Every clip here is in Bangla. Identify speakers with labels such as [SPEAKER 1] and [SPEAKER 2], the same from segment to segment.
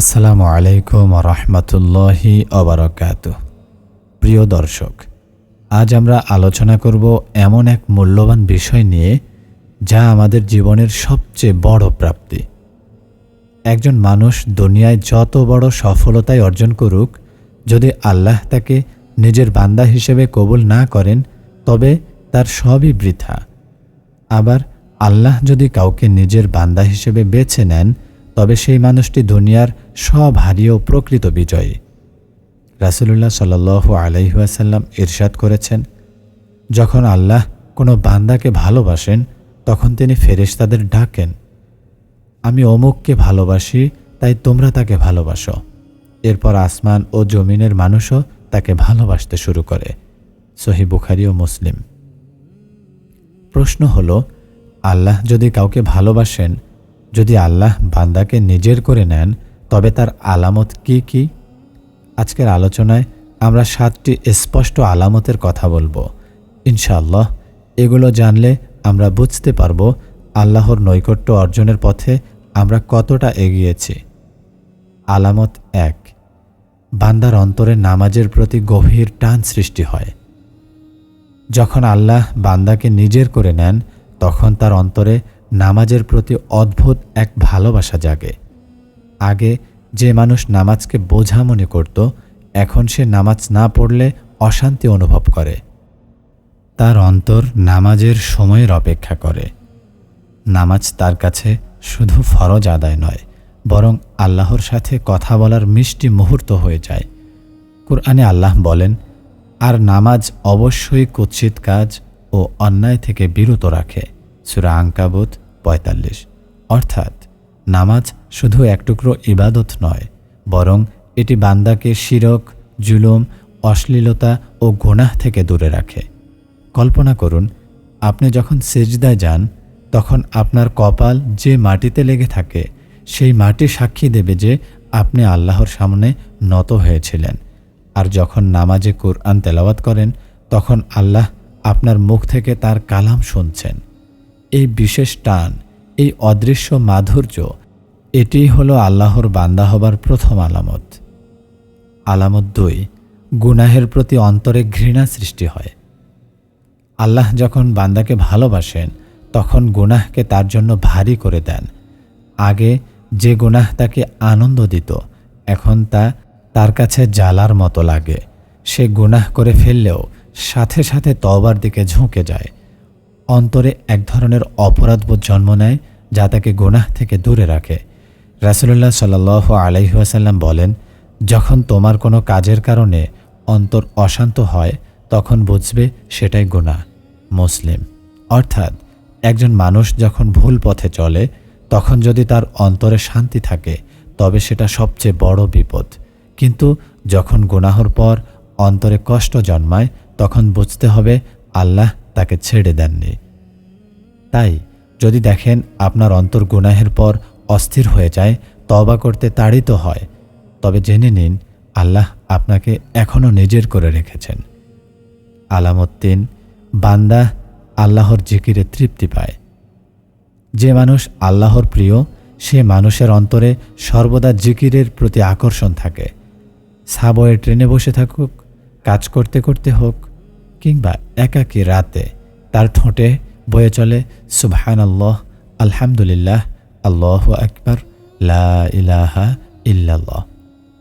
[SPEAKER 1] আসসালামু আলাইকুম রহমতুল্লাহি অবরকাত প্রিয় দর্শক, আজ আমরা আলোচনা করব এমন এক মূল্যবান বিষয় নিয়ে যা আমাদের জীবনের সবচেয়ে বড় প্রাপ্তি। একজন মানুষ দুনিয়ায় যত বড় সফলতাই অর্জন করুক, যদি আল্লাহ তাকে নিজের বান্দা হিসেবে কবুল না করেন, তবে তার সবই বৃথা। আবার আল্লাহ যদি কাউকে নিজের বান্দা হিসেবে বেছে নেন তবে সেই মানুষটি দুনিয়ার সব হারিয়েও প্রকৃত বিজয়ী। রাসুলুল্লাহ সাল আলাইহাসাল্লাম ইরশাদ করেছেন, যখন আল্লাহ কোনো বান্দাকে ভালোবাসেন, তখন তিনি ফেরেশতাদের ডাকেন, আমি অমুককে ভালোবাসি, তাই তোমরা তাকে ভালোবাসো। এরপর আসমান ও জমিনের মানুষও তাকে ভালোবাসতে শুরু করে, সহি বুখারি ও মুসলিম। প্রশ্ন হল, আল্লাহ যদি কাউকে ভালোবাসেন যদি আল্লাহ বান্দাকে নিজের করে নেন, তবে তার আলামত কি কি? আজকের আলোচনায় আমরা সাতটি স্পষ্ট আলামতের কথা বলব। ইনশাআল্লাহ, এগুলো জানলে আমরা বুঝতে পারব আল্লাহর নৈকট্য অর্জনের পথে আমরা কতটা এগিয়েছি। আলামত এক, বান্দার অন্তরে নামাজের প্রতি গভীর টান সৃষ্টি হয়। যখন আল্লাহ বান্দাকে নিজের করে নেন, তখন তার অন্তরে নামাজের প্রতি অদ্ভুত এক ভালোবাসা জাগে। আগে যে মানুষ নামাজকে বোঝা মনে করত, এখন সে নামাজ না পড়লে অশান্তি অনুভব করে। তার অন্তর নামাজের সময়ের অপেক্ষা করে। নামাজ তার কাছে শুধু ফরজ আদায় নয়, বরং আল্লাহর সাথে কথা বলার মিষ্টি মুহূর্ত হয়ে যায়। কুরআনে আল্লাহ বলেন, আর নামাজ অবশ্যই কুৎসিত কাজ ও অন্যায় থেকে বিরত রাখে। সুরা আঙ্কাবুত পঁয়তাল্লিশ। অর্থাৎ নামাজ শুধু এক টুকরো ইবাদত নয়, বরং এটি বান্দাকে শিরক, জুলুম, অশ্লীলতা ও গোনাহ থেকে দূরে রাখে। কল্পনা করুন, আপনি যখন সেজদায় যান, তখন আপনার কপাল যে মাটিতে লেগে থাকে, সেই মাটি সাক্ষী দেবে যে আপনি আল্লাহর সামনে নত হয়েছিলেন। আর যখন নামাজে কোরআন তেলাওয়াত করেন, তখন আল্লাহ আপনার মুখ থেকে তার কালাম শুনছেন। এই বিশেষ টান, এই অদৃশ্য মাধুর্য এটিই হলো আল্লাহর বান্দা হবার প্রথম আলামত। আলামত দুই, গুনাহের প্রতি অন্তরে ঘৃণা সৃষ্টি হয়। আল্লাহ যখন বান্দাকে ভালোবাসেন, তখন গুনাহকে তার জন্য ভারী করে দেন। আগে যে গুনাহ তাকে আনন্দ দিত, এখন তা তার কাছে জ্বালার মতো লাগে। সে গুনাহ করে ফেললেও সাথে সাথে তবার দিকে ঝুঁকে যায়। অন্তরে এক ধরনের অপরাধবোধ জন্ম নেয় যা তাকে গুনাহ থেকে দূরে রাখে। রাসুলুল্লাহ সাল আলাইহাসাল্লাম বলেন, যখন তোমার কোনো কাজের কারণে অন্তর অশান্ত হয়, তখন বুঝবে সেটাই গুণা মুসলিম। অর্থাৎ, একজন মানুষ যখন ভুল পথে চলে, তখন যদি তার অন্তরে শান্তি থাকে, তবে সেটা সবচেয়ে বড় বিপদ। কিন্তু যখন গুনাহর পর অন্তরে কষ্ট জন্মায়, তখন বুঝতে হবে আল্লাহ তাকে ছেড়ে দেননি। তাই যদি দেখেন আপনার অন্তর গুনাহের পর অস্থির হয়ে যায় তবা করতে তাড়িত হয়, তবে জেনে নিন আল্লাহ আপনাকে এখনও নিজের করে রেখেছেন। আলামত তিন, বান্দা আল্লাহর জিকিরে তৃপ্তি পায়। যে মানুষ আল্লাহর প্রিয়, সে মানুষের অন্তরে সর্বদা জিকিরের প্রতি আকর্ষণ থাকে। সাবয়ে ট্রেনে বসে থাকুক, কাজ করতে করতে হোক কিংবা একাকী রাতে তার ঠোঁটে বয়ে চলে সুবহান আল্লাহ আলহামদুলিল্লাহ, আল্লাহ আকবর, লা ইলাহা ইল্লাল্লাহ।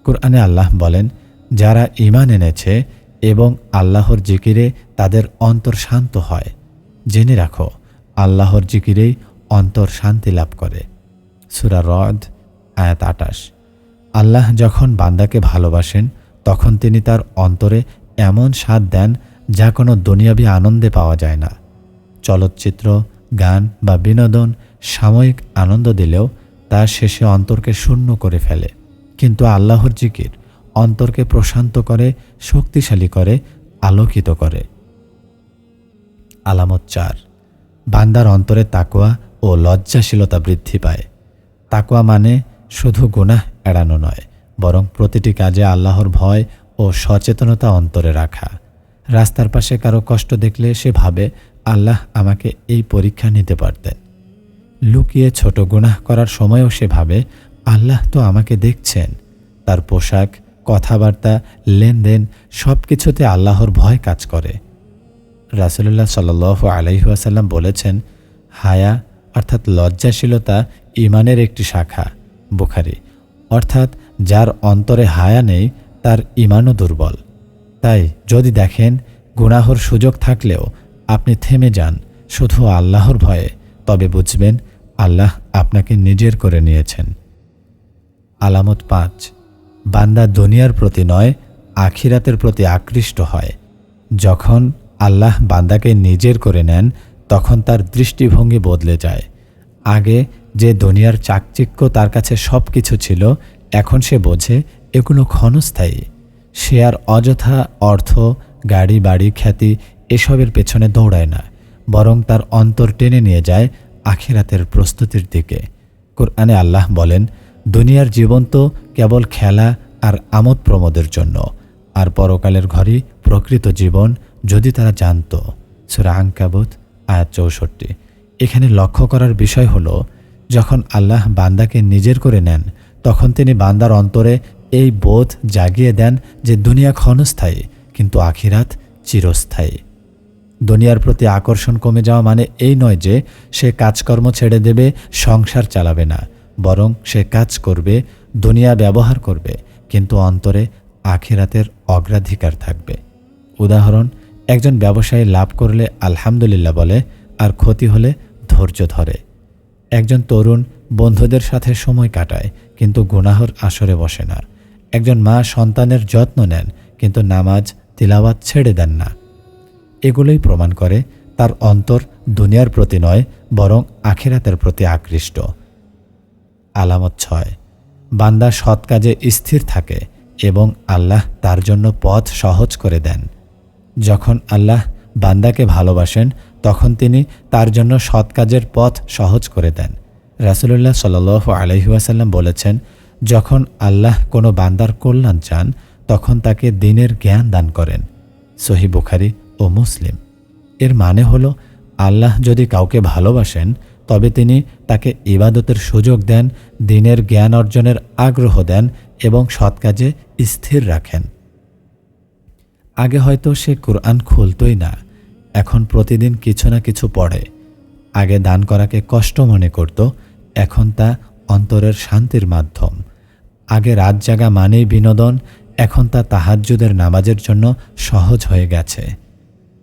[SPEAKER 1] কুরআনে আল্লাহ বলেন, যারা ইমান এনেছে এবং আল্লাহর জিকিরে তাদের অন্তর শান্ত হয়, জেনে রাখো, আল্লাহর জিকিরেই অন্তর শান্তি লাভ করে। সুরা রদ, আয়াত আটাশ। আল্লাহ যখন বান্দাকে ভালোবাসেন, তখন তিনি তার অন্তরে এমন স্বাদ দেন যা কোনো দুনিয়াবি আনন্দে পাওয়া যায় না। চলচ্চিত্র, গান বা বিনোদন সাময়িক আনন্দ দিলেও তা শেষে অন্তরকে শূন্য করে ফেলে। কিন্তু আল্লাহর জিকির অন্তরকে প্রশান্ত করে, শক্তিশালী করে, আলোকিত করে। আলামত চার। বান্দার অন্তরে তাকোয়া ও লজ্জাশীলতা বৃদ্ধি পায়। তাকোয়া মানে শুধু গুনাহ এড়ানো নয়, বরং প্রতিটি কাজে আল্লাহর ভয় ও সচেতনতা অন্তরে রাখা। রাস্তার পাশে কারও কষ্ট দেখলে সে ভাবে, আল্লাহ আমাকে এই পরীক্ষা নিতে পারতেন। লুকিয়ে ছোট গুনাহ করার সময়ও সে ভাবে, আল্লাহ তো আমাকে দেখছেন। তার পোশাক, কথাবার্তা, লেনদেন সব কিছুতে আল্লাহর ভয় কাজ করে। রাসুলুল্লাহ সাল আলহিহাসাল্লাম বলেছেন, হায়া অর্থাৎ লজ্জাশীলতা ইমানের একটি শাখা। বুখারি, অর্থাৎ যার অন্তরে হায়া নেই, তার ইমানও দুর্বল। তাই যদি দেখেন গুনাহর সুযোগ থাকলেও আপনি থেমে যান শুধু আল্লাহর ভয়ে, তবে বুঝবেন আল্লাহ আপনাকে নিজের করে নিয়েছেন। আলামত পাঁচ, বান্দা দুনিয়ার প্রতি নয়, আখিরাতের প্রতি আকৃষ্ট হয়। যখন আল্লাহ বান্দাকে নিজের করে নেন, তখন তার দৃষ্টিভঙ্গি বদলে যায়। আগে যে দুনিয়ার চাকচিক্য তার কাছে সব কিছু ছিল, এখন সে বোঝে এগুলো ক্ষণস্থায়ী। সে আর অযথা অর্থ, গাড়ি, বাড়ি, খ্যাতি এসবের পেছনে দৌড়ায় না, বরং তার অন্তর টেনে নিয়ে যায় আখিরাতের প্রস্তুতির দিকে। কোরআনে আল্লাহ বলেন, দুনিয়ার জীবন তো কেবল খেলা আর আমোদ প্রমোদের জন্য, আর পরকালের ঘরই প্রকৃত জীবন যদি তারা জানত। সুরা আঙ্কাবুত আয়াত চৌষট্টি। এখানে লক্ষ্য করার বিষয় হলো, যখন আল্লাহ বান্দাকে নিজের করে নেন, তখন তিনি বান্দার অন্তরে এই বোধ জাগিয়ে দেন যে দুনিয়া ক্ষণস্থায়ী, কিন্তু আখিরাত চিরস্থায়ী। দুনিয়ার প্রতি আকর্ষণ কমে যাওয়া মানে এই নয় যে সে কাজকর্ম ছেড়ে দেবে, সংসার চালাবে না, বরং সে কাজ করবে, দুনিয়া ব্যবহার করবে, কিন্তু অন্তরে আখিরাতের অগ্রাধিকার থাকবে। উদাহরণ, একজন ব্যবসায়ী লাভ করলে আলহামদুলিল্লাহ বলে, আর ক্ষতি হলে ধৈর্য ধরে। একজন তরুণ বন্ধুদের সাথে সময় কাটায়, কিন্তু গুনাহর আসরে বসে না। একজন মা সন্তানের যত্ন নেন, কিন্তু নামাজ, তিলাওয়াত ছেড়ে দেন না। এগুলোই প্রমাণ করে তার অন্তর দুনিয়ার প্রতি নয়, বরং আখিরাতের প্রতি আকৃষ্ট। আলামত ছয়, বান্দা সৎ কাজে স্থির থাকে এবং আল্লাহ তার জন্য পথ সহজ করে দেন। যখন আল্লাহ বান্দাকে ভালোবাসেন, তখন তিনি তার জন্য সৎ কাজের পথ সহজ করে দেন। রাসুলুল্লাহ সাল আলহিহাসাল্লাম বলেছেন যখন আল্লাহ কোনো বান্দার কল্যাণ চান, তখন তাকে দিনের জ্ঞান দান করেন, সহি বুখারি ও মুসলিম। এর মানে হলো, আল্লাহ যদি কাউকে ভালোবাসেন, তবে তিনি তাকে ইবাদতের সুযোগ দেন, দিনের জ্ঞান অর্জনের আগ্রহ দেন এবং সৎ কাজে স্থির রাখেন। আগে হয়তো সে কোরআন খুলতই না, এখন প্রতিদিন কিছু না কিছু পড়ে। আগে দান করাকে কষ্ট মনে করত, এখন তা অন্তরের শান্তির মাধ্যম। আগে রাত জাগা মানেই বিনোদন, এখন তা তাহাজ্জুদের নামাজের জন্য সহজ হয়ে গেছে।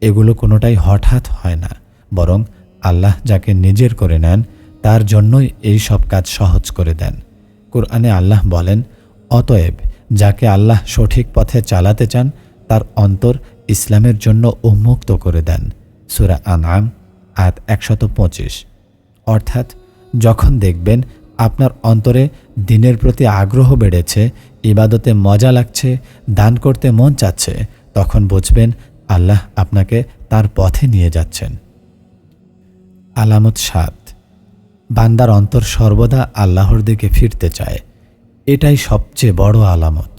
[SPEAKER 1] এগুলো কোনোটাই হঠাৎ হয় না, বরং আল্লাহ যাকে নিজের করে নেন, তার জন্যই এই সব কাজ সহজ করে দেন। কোরআনে আল্লাহ বলেন, অতএব যাকে আল্লাহ সঠিক পথে চালাতে চান, তার অন্তর ইসলামের জন্য উন্মুক্ত করে দেন। সুরা আনাম আত একশত পঁচিশ। অর্থাৎ যখন দেখবেন আপনার অন্তরে দিনের প্রতি আগ্রহ বেড়েছে, ইবাদতে মজা লাগছে, দান করতে মন চাচ্ছে, তখন বুঝবেন আল্লাহ আপনাকে তার পথে নিয়ে যাচ্ছেন। আলামত সাত। বান্দার অন্তর সর্বদা আল্লাহর দিকে ফিরতে চায়। এটাই সবচেয়ে বড় আলামত।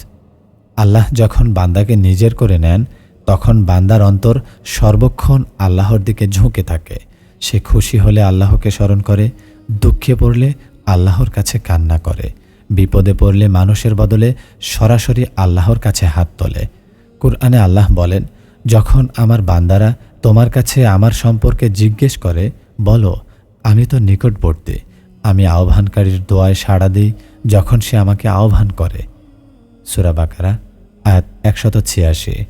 [SPEAKER 1] আল্লাহ যখন বান্দাকে নিজের করে নেন, তখন বান্দার অন্তর সর্বক্ষণ আল্লাহর দিকে ঝুঁকে থাকে। সে খুশি হলে আল্লাহকে স্মরণ করে, দুঃখে পড়লে আল্লাহর কাছে কান্না করে। বিপদে পড়লে মানুষের বদলে সরাসরি আল্লাহর কাছে হাত তোলে। কুরআনে আল্লাহ বলেন, যখন আমার বান্দারা তোমার কাছে আমার সম্পর্কে জিজ্ঞেস করে, বলো, আমি তো নিকটবর্তী, আমি আহ্বানকারীর দোয়ায় সাড়া দিই যখন সে আমাকে আহ্বান করে। সুরাবাকারা আয়াত একশত ছিয়াশি।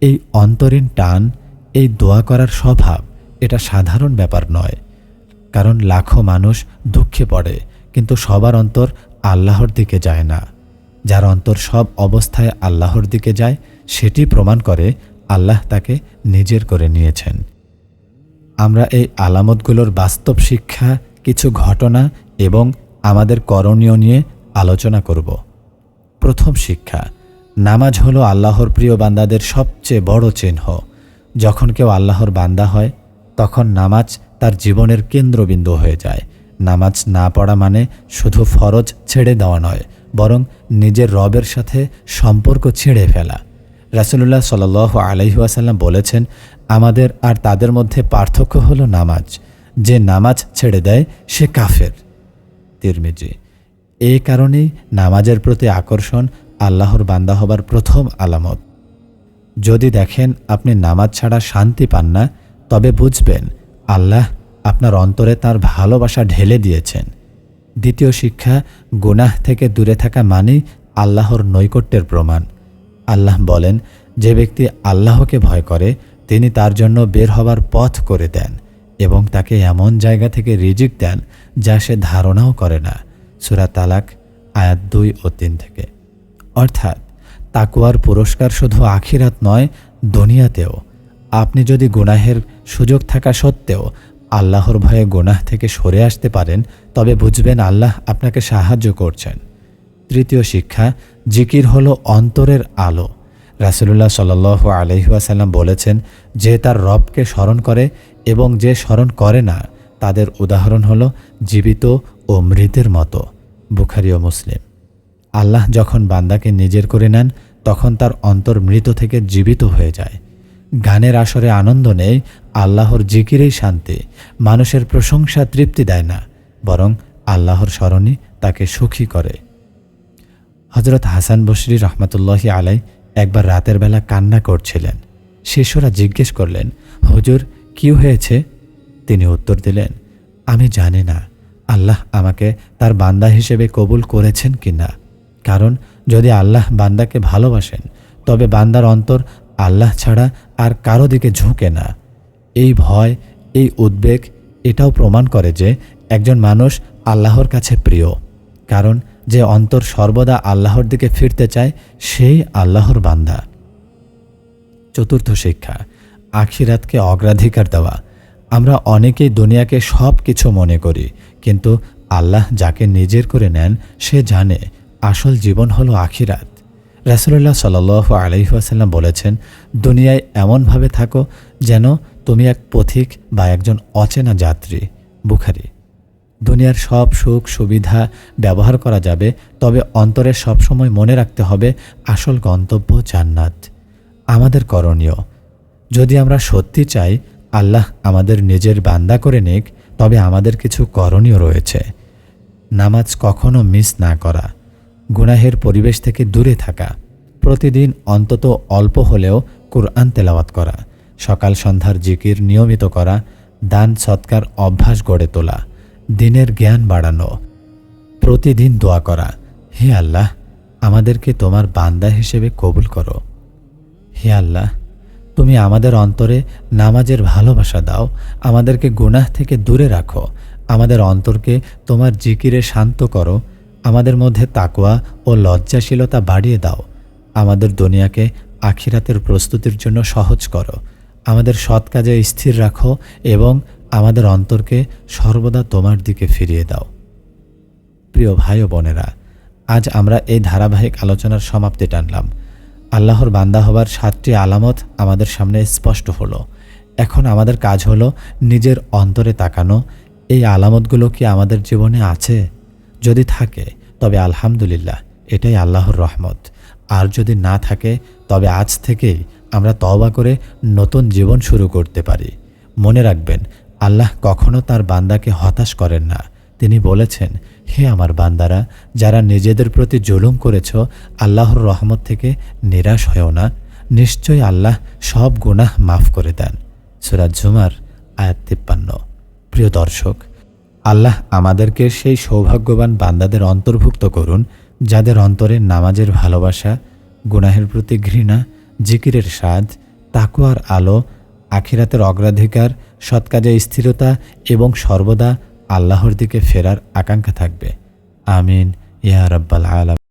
[SPEAKER 1] এই অন্তরীণ টান, এই দোয়া করার স্বভাব, এটা সাধারণ ব্যাপার নয়। কারণ লাখো মানুষ দুঃখে পড়ে কিন্তু সবার অন্তর আল্লাহর দিকে যায় না। যার অন্তর সব অবস্থায় আল্লাহর দিকে যায়, সেটি প্রমাণ করে আল্লাহ তাকে নিজের করে নিয়েছেন। আমরা এই আলামতগুলোর বাস্তব শিক্ষা, কিছু ঘটনা এবং আমাদের করণীয় নিয়ে আলোচনা করব। প্রথম শিক্ষা, নামাজ হলো আল্লাহর প্রিয় বান্দাদের সবচেয়ে বড় চিহ্ন। যখন কেউ আল্লাহর বান্দা হয়, তখন নামাজ তার জীবনের কেন্দ্রবিন্দু হয়ে যায়। নামাজ না পড়া মানে শুধু ফরজ ছেড়ে দেওয়া নয়, বরং নিজের রবের সাথে সম্পর্ক ছেড়ে ফেলা। রাসুলুল্লাহ সাল আলহিহাসাল্লাম বলেছেন, আমাদের আর তাদের মধ্যে পার্থক্য হলো নামাজ। যে নামাজ ছেড়ে দেয়, সে কাফের। তিরমিজি এই কারণেই নামাজের প্রতি আকর্ষণ আল্লাহর বান্দা হবার প্রথম আলামত। যদি দেখেন আপনি নামাজ ছাড়া শান্তি পান না, তবে বুঝবেন আল্লাহ আপনার অন্তরে তার ভালোবাসা ঢেলে দিয়েছেন। দ্বিতীয় শিক্ষা, গুনাহ থেকে দূরে থাকা মানেই আল্লাহর নৈকট্যের প্রমাণ। আল্লাহ বলেন, যে ব্যক্তি আল্লাহকে ভয় করে, তিনি তার জন্য বের হবার পথ করে দেন এবং তাকে এমন জায়গা থেকে রিজিক দেন যা সে ধারণাও করে না। সুরা তালাক, আয়াত দুই ও তিন থেকে। অর্থাৎ তাকুয়ার পুরস্কার শুধু আখিরাত নয়, দুনিয়াতেও। আপনি যদি গুনাহের সুযোগ থাকা সত্ত্বেও আল্লাহর ভয়ে গোনাহ থেকে সরে আসতে পারেন, তবে বুঝবেন আল্লাহ আপনাকে সাহায্য করছেন। তৃতীয় শিক্ষা, জিকির হলো অন্তরের আলো। রাসুলুল্লাহ সাল আলহিহাসাল্লাম বলেছেন, যে তার রবকে স্মরণ করে এবং যে স্মরণ করে না, তাদের উদাহরণ হলো জীবিত ও মৃতের মতো। বুখারি ও মুসলিম। আল্লাহ যখন বান্দাকে নিজের করে নেন, তখন তার অন্তর মৃত থেকে জীবিত হয়ে যায়। গানের আসরে আনন্দ নেই, আল্লাহর জিকিরেই শান্তি। মানুষের প্রশংসা তৃপ্তি দেয় না, বরং আল্লাহর স্মরণই তাকে সুখী করে। হজরত হাসান বসরি রহমতুল্লাহি আলাই একবার রাতের বেলা কান্না করছিলেন। শিশুরা জিজ্ঞেস করলেন, হুজুর, কি হয়েছে? তিনি উত্তর দিলেন, আমি জানি না, আল্লাহ আমাকে তার বান্দা হিসেবে কবুল করেছেন কি না কারণ যদি আল্লাহ বান্দাকে ভালোবাসেন, তবে বান্দার অন্তর আল্লাহ ছাড়া আর কারও দিকে ঝুঁকে না। এই ভয়, এই উদ্বেগ এটাও প্রমাণ করে যে একজন মানুষ আল্লাহর কাছে প্রিয়। কারণ যে অন্তর সর্বদা আল্লাহর দিকে ফিরতে চায়, সেই আল্লাহর বান্দা। চতুর্থ শিক্ষা, আখিরাতকে অগ্রাধিকার দেওয়া। আমরা অনেকেই দুনিয়াকে সব কিছু মনে করি, কিন্তু আল্লাহ যাকে নিজের করে নেন, সে জানে, আসল জীবন হলো আখিরাত। রাসুল্লাহ সাল আলহিহাসাল্লাম বলেছেন, দুনিয়ায় এমনভাবে থাকো যেন তুমি এক পথিক বা একজন অচেনা যাত্রী। বুখারি। দুনিয়ার সব সুখ সুবিধা ব্যবহার করা যাবে, তবে অন্তরে সবসময় মনে রাখতে হবে আসল গন্তব্য জান্নাত। আমাদের করণীয়, যদি আমরা সত্যি চাই, আল্লাহ আমাদের নিজের বান্দা করে নিক, তবে আমাদের কিছু করণীয় রয়েছে। নামাজ কখনো মিস না করা। গুনাহের পরিবেশ থেকে দূরে থাকা। প্রতিদিন অন্তত অল্প হলেও কোরআন তেলাওয়াত করা, সকাল সন্ধ্যার জিকির নিয়মিত করা, দান সৎকার অভ্যাস গড়ে তোলা, দিনের জ্ঞান বাড়ানো, প্রতিদিন দোয়া করা। হে আল্লাহ, আমাদেরকে তোমার বান্দা হিসেবে কবুল করো। হে আল্লাহ, তুমি আমাদের অন্তরে নামাজের ভালোবাসা দাও, আমাদেরকে গুনাহ থেকে দূরে রাখো, আমাদের অন্তরকে তোমার জিকিরে শান্ত করো আমাদের মধ্যে তাকোয়া ও লজ্জাশীলতা বাড়িয়ে দাও। আমাদের দুনিয়াকে আখিরাতের প্রস্তুতির জন্য সহজ করো। আমাদের সৎ কাজে স্থির রাখো এবং আমাদের অন্তরকে সর্বদা তোমার দিকে ফিরিয়ে দাও। প্রিয় ভাই ও বোনেরা, আজ আমরা এই ধারাবাহিক আলোচনার সমাপ্তি টানলাম। আল্লাহর বান্দা হবার সাতটি আলামত আমাদের সামনে স্পষ্ট হলো। এখন আমাদের কাজ হলো নিজের অন্তরে তাকানো। এই আলামতগুলো কি আমাদের জীবনে আছে? যদি থাকে, তবে আলহামদুলিল্লাহ, এটাই আল্লাহর রহমত। আর যদি না থাকে, তবে আজ থেকেই আমরা তওবা করে নতুন জীবন শুরু করতে পারি। মনে রাখবেন, আল্লাহ কখনো তার বান্দাকে হতাশ করেন না। তিনি বলেছেন, হে আমার বান্দারা, যারা নিজেদের প্রতি জুলুম করেছ, আল্লাহর রহমত থেকে নিরাশ হয়েও না। নিশ্চয়ই আল্লাহ সব গুনাহ মাফ করে দেন। সুরাজ জুমার আয়াত তিপ্পান্ন। প্রিয় দর্শক আল্লাহ আমাদেরকে সেই সৌভাগ্যবান বান্দাদের অন্তর্ভুক্ত করুন, যাদের অন্তরে নামাজের ভালোবাসা, গুনাহের প্রতি ঘৃণা, জিকিরের স্বাদ, তাকুয়ার আলো, আখিরাতের অগ্রাধিকার, সৎকাজে স্থিরতা এবং সর্বদা আল্লাহর দিকে ফেরার আকাঙ্ক্ষা থাকবে। আমিন। ইয়া রব্বাল আলম